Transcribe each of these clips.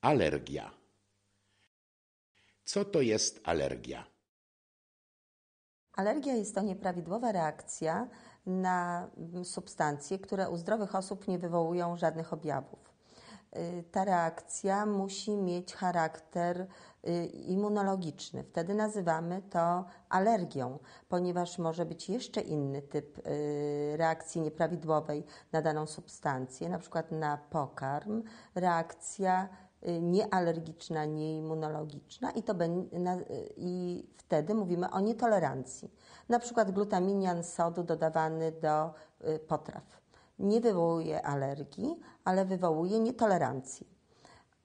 Alergia. Co to jest alergia? Alergia jest to nieprawidłowa reakcja na substancje, które u zdrowych osób nie wywołują żadnych objawów. Y, ta reakcja musi mieć charakter y, immunologiczny. Wtedy nazywamy to alergią, ponieważ może być jeszcze inny typ y, reakcji nieprawidłowej na daną substancję, na przykład na pokarm, reakcja niealergiczna, nieimmunologiczna i, to i wtedy mówimy o nietolerancji. Na przykład glutaminian sodu dodawany do potraw nie wywołuje alergii, ale wywołuje nietolerancję.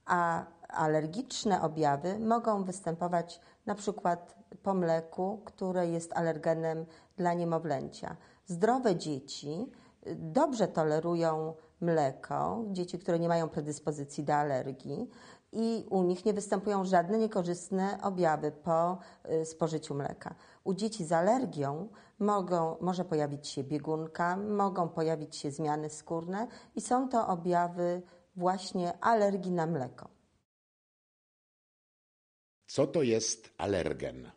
A alergiczne objawy mogą występować na przykład po mleku, które jest alergenem dla niemowlęcia. Zdrowe dzieci dobrze tolerują mleko, dzieci, które nie mają predyspozycji do alergii i u nich nie występują żadne niekorzystne objawy po y, spożyciu mleka. U dzieci z alergią mogą, może pojawić się biegunka, mogą pojawić się zmiany skórne i są to objawy właśnie alergii na mleko. Co to jest alergen?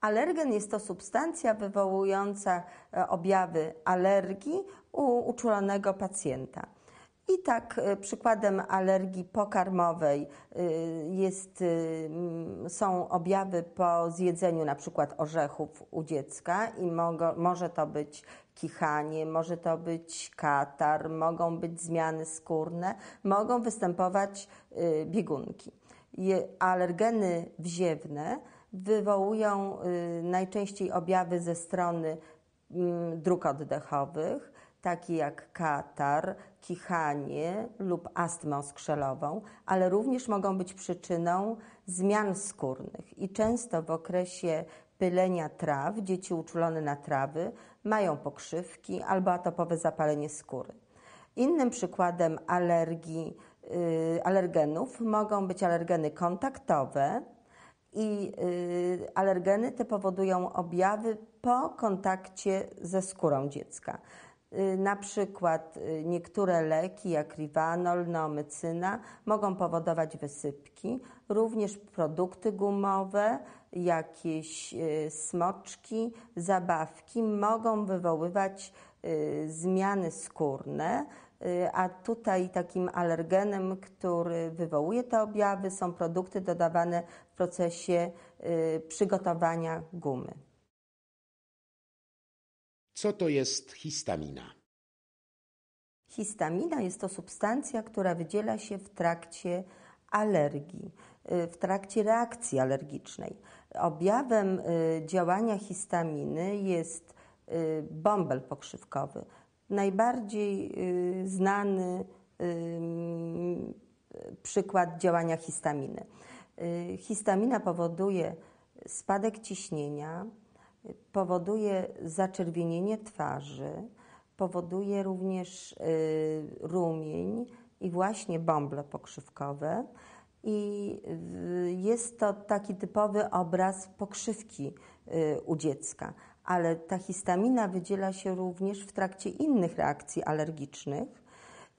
Alergen jest to substancja wywołująca e, objawy alergii u uczulonego pacjenta. I tak e, przykładem alergii pokarmowej e, jest, są objawy po zjedzeniu na przykład orzechów u dziecka i może to być kichanie, może to być katar, mogą być zmiany skórne, mogą występować biegunki. Alergeny wziewne wywołują y, najczęściej objawy ze strony mm, dróg oddechowych, takie jak katar, kichanie lub astmę skrzelową, ale również mogą być przyczyną zmian skórnych i często w okresie pylenia traw dzieci uczulone na trawy mają pokrzywki albo atopowe zapalenie skóry. Innym przykładem alergii, yy, alergenów mogą być alergeny kontaktowe, i y, alergeny te powodują objawy po kontakcie ze skórą dziecka. Y, na przykład y, niektóre leki, jak rivanol, neomycyna, mogą powodować wysypki. Również produkty gumowe, jakieś smoczki, zabawki mogą wywoływać zmiany skórne, a tutaj takim alergenem, który wywołuje te objawy, są produkty dodawane w procesie y, przygotowania gumy. Co to jest histamina? Histamina jest to substancja, która wydziela się w trakcie alergii, y, w trakcie reakcji alergicznej. Objawem działania histaminy jest bąbel pokrzywkowy najbardziej y, znany przykład działania histaminy. Y, histamina powoduje spadek ciśnienia, powoduje zaczerwienienie twarzy, powoduje również y, rumień i właśnie bąble pokrzywkowe. I jest to taki typowy obraz pokrzywki u dziecka ale ta histamina wydziela się również w trakcie innych reakcji alergicznych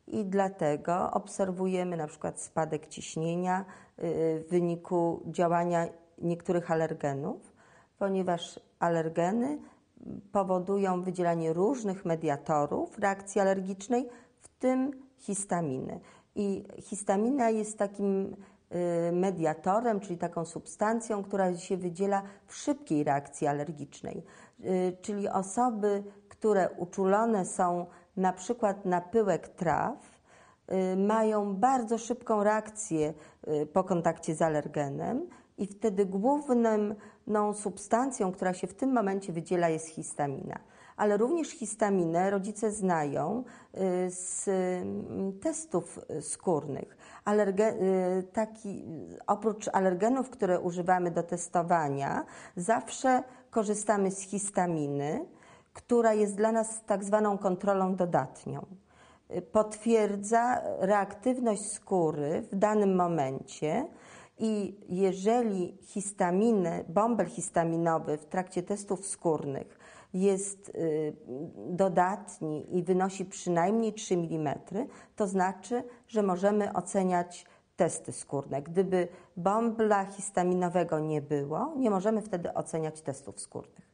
i dlatego obserwujemy na przykład spadek ciśnienia y, w wyniku działania niektórych alergenów, ponieważ alergeny powodują wydzielanie różnych mediatorów reakcji alergicznej, w tym histaminy. I histamina jest takim mediatorem, czyli taką substancją, która się wydziela w szybkiej reakcji alergicznej. Y, czyli osoby, które uczulone są na przykład na pyłek traw, y, mają bardzo szybką reakcję po kontakcie z alergenem i wtedy główną substancją, która się w tym momencie wydziela jest histamina ale również histaminę rodzice znają y, z mm, testów skórnych. Alerge, y, taki, oprócz alergenów, które używamy do testowania, zawsze korzystamy z histaminy, która jest dla nas tak zwaną kontrolą dodatnią. Y, potwierdza reaktywność skóry w danym momencie i jeżeli histaminy, bąbel histaminowy w trakcie testów skórnych jest y, dodatni i wynosi przynajmniej 3 mm, to znaczy, że możemy oceniać testy skórne. Gdyby bąbla histaminowego nie było, nie możemy wtedy oceniać testów skórnych.